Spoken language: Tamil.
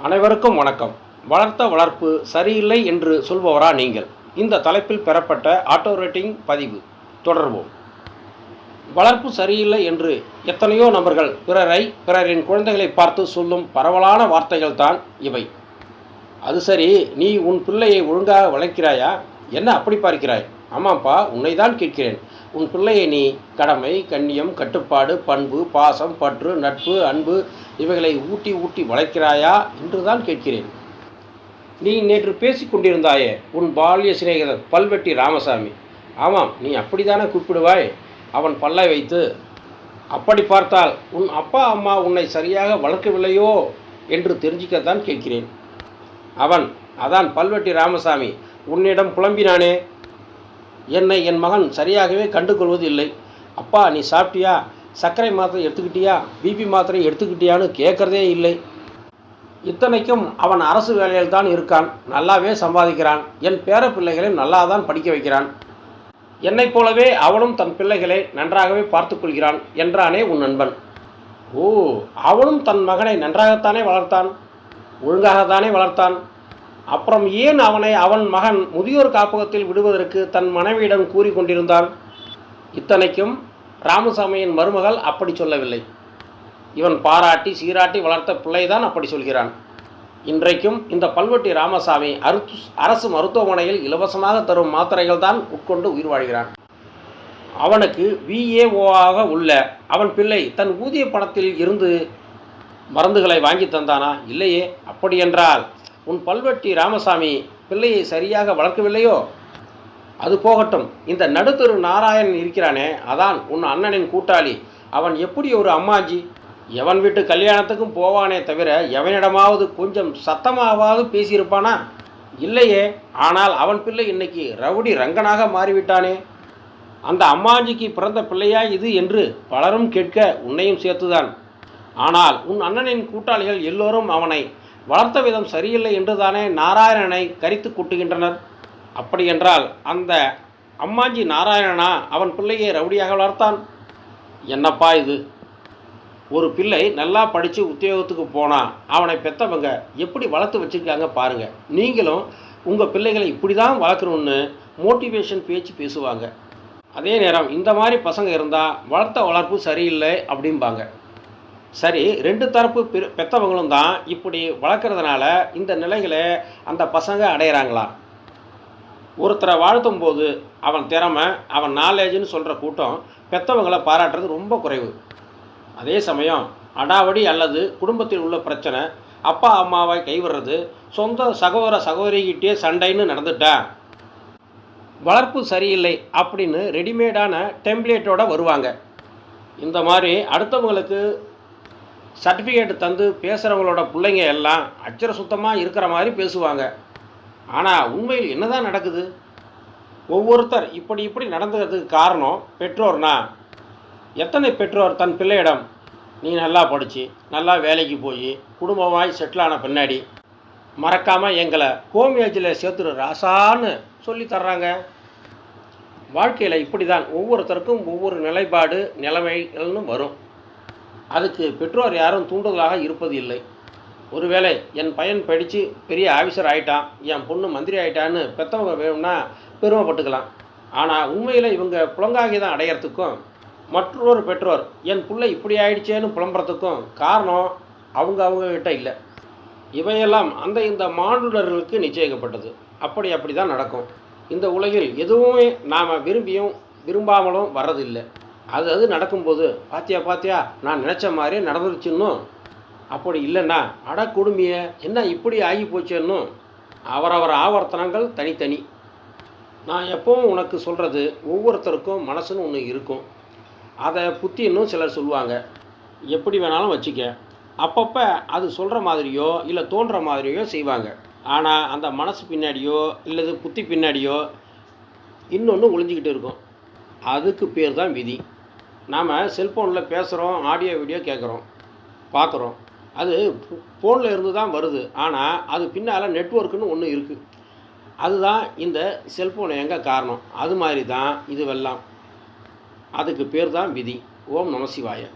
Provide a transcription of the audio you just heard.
அனைவருக்கும் வணக்கம். வளர்த்த வளர்ப்பு சரியில்லை என்று சொல்பவரா நீங்கள்? இந்த தலைப்பில் பெறப்பட்ட ஆட்டோ ரேட்டிங் பதிவு. தொடர்வோம். வளர்ப்பு சரியில்லை என்று எத்தனையோ நபர்கள் பிறரை பிறரின் குழந்தைகளை பார்த்து சொல்லும் பரவலான வார்த்தைகள் தான் இவை. அது சரி நீ உன் பிள்ளையை ஒழுங்காக வளர்க்கிறாயா? என்ன அப்படி பார்க்கிறாய்? ஆமாப்பா உன்னை தான் கேட்கிறேன். உன் பிள்ளையை நீ கடமை கண்ணியம் கட்டுப்பாடு பண்பு பாசம் பற்று நட்பு அன்பு இவைகளை ஊட்டி ஊட்டி வளர்க்கிறாயா என்று தான் கேட்கிறேன். நீ நேற்று பேசி கொண்டிருந்தாயே உன் பால்ய சிநேகிதர் பல்வெட்டி ராமசாமி. ஆமாம் நீ அப்படித்தானே கூப்பிடுவாய்? அவன் பல்லை வைத்து அப்படி பார்த்தால் உன் அப்பா அம்மா உன்னை சரியாக வளர்க்கவில்லையோ? என்று தெரிஞ்சிக்கத்தான் கேட்கிறேன். அவன் அதான் பல்வெட்டி ராமசாமி உன்னிடம் புலம்பினானே என்னை என் மகன் சரியாகவே கண்டுகொள்வது இல்லை அப்பா நீ சாப்பிட்டியா? சர்க்கரை மாத்திரை எடுத்துக்கிட்டியா? பிபி மாத்திரை எடுத்துக்கிட்டியான்னு கேட்குறதே இல்லை. இத்தனைக்கும் அவன் அரசு வேலையில் தான் இருக்கான். நல்லாவே சம்பாதிக்கிறான். என் பேர பிள்ளைகளையும் நல்லா தான் படிக்க வைக்கிறான். என்னைப் போலவே அவனும் தன் பிள்ளைகளை நன்றாகவே பார்த்து கொள்கிறான் என்றானே உன் நண்பன். ஓ அவனும் தன் மகனை நன்றாகத்தானே வளர்த்தான்? ஒழுங்காகத்தானே வளர்த்தான்? அப்புறம் ஏன் அவனை அவன் மகன் முதியோர் காப்பகத்தில் விடுவதற்கு தன் மனைவியிடம் கூறி கொண்டிருந்தான் இத்தனைக்கும் ராமசாமியின் மருமகள் அப்படி சொல்லவில்லை. இவன் பாராட்டி சீராட்டி வளர்த்த பிள்ளைதான் அப்படி சொல்கிறான். இன்றைக்கும் இந்த பல்வெட்டி ராமசாமி அருத்து அரசு மருத்துவமனையில் இலவசமாக தரும் மாத்திரைகள் தான் உட்கொண்டு உயிர் வாழ்கிறான். அவனுக்கு விஏஓவாக உள்ள அவன் பிள்ளை தன் ஊதிய பணத்தில் இருந்து மருந்துகளை வாங்கி தந்தானா? இல்லையே. அப்படியென்றால் உன் பல்வெட்டி ராமசாமி பிள்ளையை சரியாக வளர்க்கவில்லையோ? அது போகட்டும். இந்த நடுத்தரு நாராயணன் இருக்கிறானே அதான் உன் அண்ணனின் கூட்டாளி. அவன் எப்படி ஒரு அம்மாஜி? எவன் வீட்டு கல்யாணத்துக்கும் போவானே தவிர எவனிடமாவது கொஞ்சம் சத்தமாவது பேசியிருப்பானா? இல்லையே ஆனால் அவன் பிள்ளை இன்னைக்கு ரவுடி ரங்கனாக மாறிவிட்டானே. அந்த அம்மாஜிக்கு பிறந்த பிள்ளையா இது என்று பலரும் கேட்க உன்னையும் சேர்த்துதான். ஆனால் உன் அண்ணனின் கூட்டாளிகள் எல்லோரும் அவனை வளர்த்த விதம் சரியில்லை என்று தானே நாராயணனை கரித்து கூட்டுகின்றனர்? அப்படியென்றால் அந்த அம்மாஞ்சி நாராயணனா அவன் பிள்ளையை ரவுடியாக வளர்த்தான்? என்னப்பா இது? ஒரு பிள்ளை நல்லா படித்து உத்தியோகத்துக்கு போனால் அவனை பெற்றவங்க எப்படி வளர்த்து வச்சுருக்காங்க பாருங்கள் நீங்களும் உங்கள் பிள்ளைகளை இப்படி தான் வளர்க்கணும்னு மோட்டிவேஷன் பேச்சு பேசுவாங்க. அதே நேரம் இந்த மாதிரி பசங்க இருந்தால் வளர்த்த வளர்ப்பு சரியில்லை அப்படிம்பாங்க. சரி ரெண்டு தரப்பு பெரு பெற்றவங்களும் தான் இப்படி வளர்க்குறதுனால இந்த நிலைகளை அந்த பசங்க அடையிறாங்களா? ஒருத்தரை வாழ்த்தும் போது அவன் திறமை அவன் நாலேஜ்னு சொல்கிற கூட்டம் பெற்றவங்களை பாராட்டுறது ரொம்ப குறைவு. அதே சமயம் அடாவடி அல்லது குடும்பத்தில் உள்ள பிரச்சனை அப்பா அம்மாவை கைவிடுறது சொந்த சகோதர சகோதரிகிட்டே சண்டைன்னு நடந்துட்டா? வளர்ப்பு சரியில்லை அப்படின்னு ரெடிமேடான டெம்ப்ளேட்டோட வருவாங்க. இந்த மாதிரி அடுத்தவங்களுக்கு சர்டிஃபிகேட் தந்து பேசுகிறவங்களோட பிள்ளைங்க எல்லாம் அச்சர சுத்தமாக இருக்கிற மாதிரி பேசுவாங்க. ஆனால் உண்மையில் என்னதான் நடக்குது? ஒவ்வொருத்தர் இப்படி இப்படி நடந்துக்கிறதுக்கு காரணம் பெற்றோர்னா எத்தனை பெற்றோர் தன் பிள்ளையிடம் நீ நல்லா படித்து நல்லா வேலைக்கு போய் குடும்பமாய் செட்டில் ஆன பின்னாடி மறக்காமல் எங்களை ஹோம் ஏஜில் சேர்த்துரு ராசான்னு சொல்லி தர்றாங்க. வாழ்க்கையில் இப்படி தான் ஒவ்வொருத்தருக்கும் ஒவ்வொரு நிலைப்பாடு நிலைமைகள்னு வரும். அதுக்கு பெற்றோர் யாரும் தூண்டுதலாக இருப்பது இல்லை. ஒருவேளை என் பையன் படித்து பெரிய ஆஃபீஸர் ஆயிட்டான் என் பொண்ணு மந்திரி ஆயிட்டான்னு பெற்றவங்க வேணும்னா பெருமைப்பட்டுக்கலாம். ஆனால் உண்மையில் இவங்க புலங்காகி தான் அடையிறதுக்கும் மற்றொரு பெற்றோர் என் பிள்ளை இப்படி ஆயிடுச்சேன்னு புலம்புறதுக்கும் காரணம் அவங்க அவங்கக்கிட்ட இல்லை. இவையெல்லாம் அந்த இந்த மாடுலர்களுக்கு நிச்சயிக்கப்பட்டது. அப்படி அப்படி தான் நடக்கும். இந்த உலகில் எதுவுமே நாம் விரும்பியும் விரும்பாமலும் வர்றதில்லை. அது அது நடக்கும்போது பாத்தியா பாத்தியா நான் நினச்ச மாதிரியே நடந்துருச்சுன்னும் அப்படி இல்லைன்னா அட கொடுமைய என்ன இப்படி ஆகி போச்சேன்னு அவரவர் ஆவர்த்தனங்கள் தனித்தனி. நான் எப்பவும் உனக்கு சொல்கிறது ஒவ்வொருத்தருக்கும் மனசுன்னு ஒன்று இருக்கும். அதை புத்தின்னு சிலர் சொல்லுவாங்க. எப்படி வேணாலும் வச்சுக்க. அப்பப்போ அது சொல்கிற மாதிரியோ இல்லை தோன்ற மாதிரியோ செய்வாங்க. ஆனால் அந்த மனசு பின்னாடியோ இல்லது புத்தி பின்னாடியோ இன்னொன்று ஒளிஞ்சிக்கிட்டு இருக்கும். அதுக்கு பேர் தான் விதி. நாம் செல்ஃபோனில் பேசுகிறோம் ஆடியோ வீடியோ கேட்குறோம் பார்க்குறோம் அது ஃபோனில் இருந்து தான் வருது. ஆனால் அது பின்னால் நெட்ஒர்க்குன்னு ஒன்று இருக்குது அதுதான் இந்த செல்ஃபோன் எங்கே காரணம்? அது மாதிரி தான் இதுவெல்லாம். அதுக்கு பேர் தான் விதி. ஓம் நமசிவாயன்